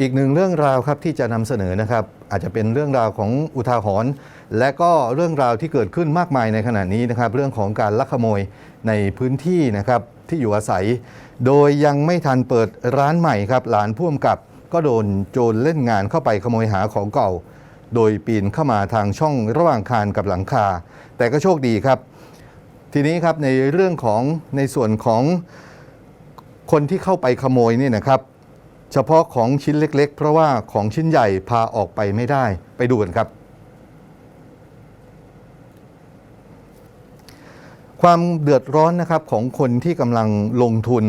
อีกหนึ่งเรื่องราวครับที่จะนำเสนอนะครับอาจจะเป็นเรื่องราวของอุทาหรณ์และก็เรื่องราวที่เกิดขึ้นมากมายในขณะนี้นะครับ เรื่องของการลักขโมยในพื้นที่นะครับที่อยู่อาศัย โดยยังไม่ทันเปิดร้านใหม่ครับ หลานพ่วมกับก็โดนโจรเล่นงานเข้าไปขโมยหาของเก่า โดยปีนเข้ามาทางช่องระหว่างคานกับหลังคา แต่ก็โชคดีครับ ทีนี้ครับในเรื่องของในส่วนของคนที่เข้าไปขโมยนี่นะครับ เฉพาะของชิ้นเล็ก ๆ เพราะว่าของชิ้นใหญ่พาออกไปไม่ได้ ไปดูกันครับ ความเดือดร้อนนะครับของคนที่กำลังลงทุน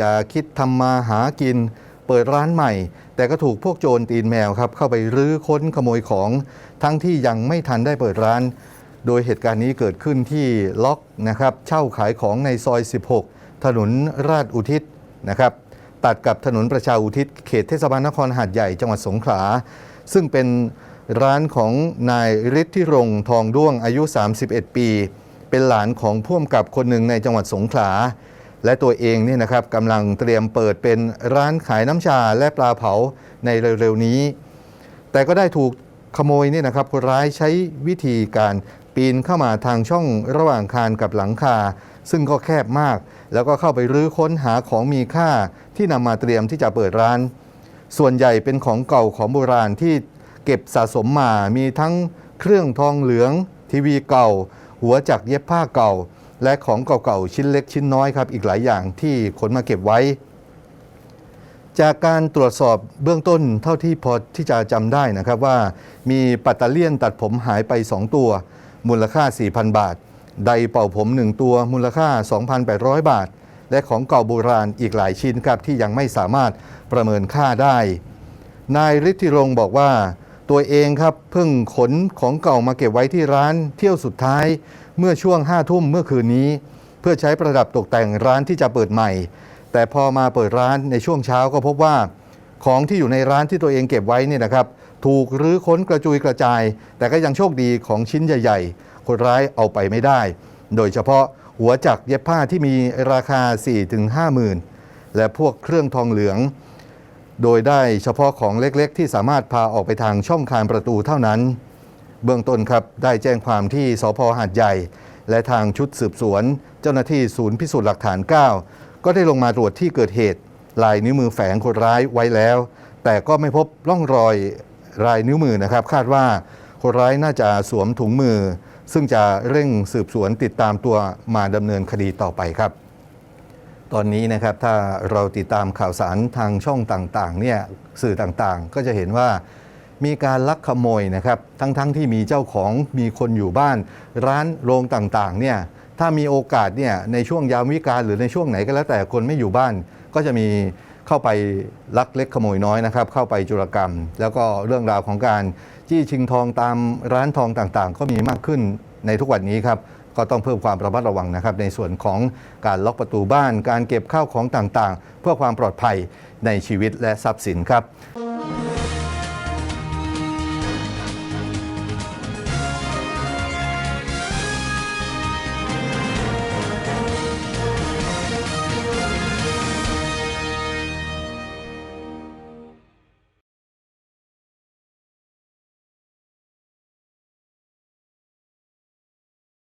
จะคิดทำมาหากิน เปิดร้านใหม่ แต่ก็ถูกพวกโจรตีนแมวครับ เข้าไปรื้อค้นขโมยของทั้งที่ยังไม่ทันได้เปิดร้าน โดยเหตุการณ์นี้เกิดขึ้นที่ล็อกนะครับ เช่าขายของในซอย 16 ถนนราชอุทิศนะครับ ตัดกับถนนประชาอุทิศเขตเทศบาลนครหาดใหญ่จังหวัดสงขลา ซึ่งเป็นร้านของนายฤทธิรงทองด้วงอายุ 31 ปี เป็นหลานของพ่วมกับคนหนึ่งในจังหวัดสงขลา และตัวเองเนี่ยนะครับกำลังเตรียมเปิดเป็นร้านขายน้ำชาและปลาเผาในเร็วๆนี้ แต่ก็ได้ถูกขโมยเนี่ยนะครับคนร้ายใช้วิธีการ ปีนเข้ามาทางช่องระหว่างคานกับหลังคา ซึ่งก็แคบมาก แล้วก็เข้าไปรื้อค้นหาของมีค่าที่นำมาเตรียมที่จะเปิดร้าน ส่วนใหญ่เป็นของเก่าของโบราณที่เก็บสะสมมา มีทั้งเครื่องทองเหลือง ทีวีเก่า หัวจักเย็บผ้าเก่า และของเก่าๆชิ้นเล็กชิ้นน้อยครับอีกหลายอย่างที่ขนมาเก็บไว้จากการตรวจสอบเบื้องต้นเท่าที่พอที่จะจำได้นะครับว่ามีปัตเตอร์เลียนตัดผมหายไป 2 ตัว มูลค่า 4,000 บาท ไดเป่าผม 1 ตัวมูลค่า 2,800 บาท และของเก่าโบราณอีกหลายชิ้นครับที่ยังไม่สามารถประเมินค่าได้ นายฤทธิรงบอกว่าตัวเองครับเพิ่งขนของเก่ามาเก็บไว้ที่ร้านเที่ยวสุดท้าย เมื่อช่วงห้าทุ่มเมื่อคืนนี้ เพื่อใช้ประดับตกแต่งร้านที่จะเปิดใหม่ แต่พอมาเปิดร้านในช่วงเช้าก็พบว่า ของที่อยู่ในร้านที่ตัวเองเก็บไว้นี่นะครับ ถูกรื้อค้นกระจุยกระจาย แต่ก็ยังโชคดีของชิ้นใหญ่ ๆ คนร้ายเอาไปไม่ได้ โดยเฉพาะหัวจักเย็บผ้าที่มีราคา 4-5หมื่นและพวกเครื่องทองเหลือง โดยได้เฉพาะของเล็กๆ ที่สามารถพาออกไปทางช่องคานประตูเท่านั้น เบื้องต้นครับได้แจ้งความที่สพหาดใหญ่ และทางชุดสืบสวน เจ้าหน้าที่ศูนย์พิสูจน์หลักฐาน 9 ก็ได้ลงมาตรวจที่เกิดเหตุลายนิ้วมือแฝงคนร้ายไว้แล้ว แต่ก็ไม่พบร่องรอย ลายนิ้วมือนะครับ คาดว่าคนร้ายน่าจะสวมถุงมือ ซึ่งจะเร่งสืบสวนติดตามตัวมาดำเนินคดีต่อไปครับ ตอนนี้นะครับถ้าเราติดตามข่าวสารทางช่องต่างๆเนี่ยสื่อต่างๆ ก็จะเห็นว่ามีการลักขโมยนะครับทั้งๆทที่มีเจ้าของมีคนอยู่บ้าน ร้านโรงต่างๆเนี่ยถ้ามีโอกาสเนี่ยในช่วงยามวิกาลหรือในช่วงไหนก็แล้วแต่คนไม่อยู่บ้าน ก็จะมี เข้าไปลักเล็กขโมยน้อยนะครับ เข้าไปจุรกรรม แล้วก็เรื่องราวของการจี้ชิงทองตามร้านทองต่างๆ ก็มีมากขึ้นในทุกวันนี้ครับก็ต้องเพิ่มความระมัดระวังนะครับ ในส่วนของการล็อกประตูบ้าน การเก็บข้าวของต่างๆ เพื่อความปลอดภัยในชีวิตและทรัพย์สินครับ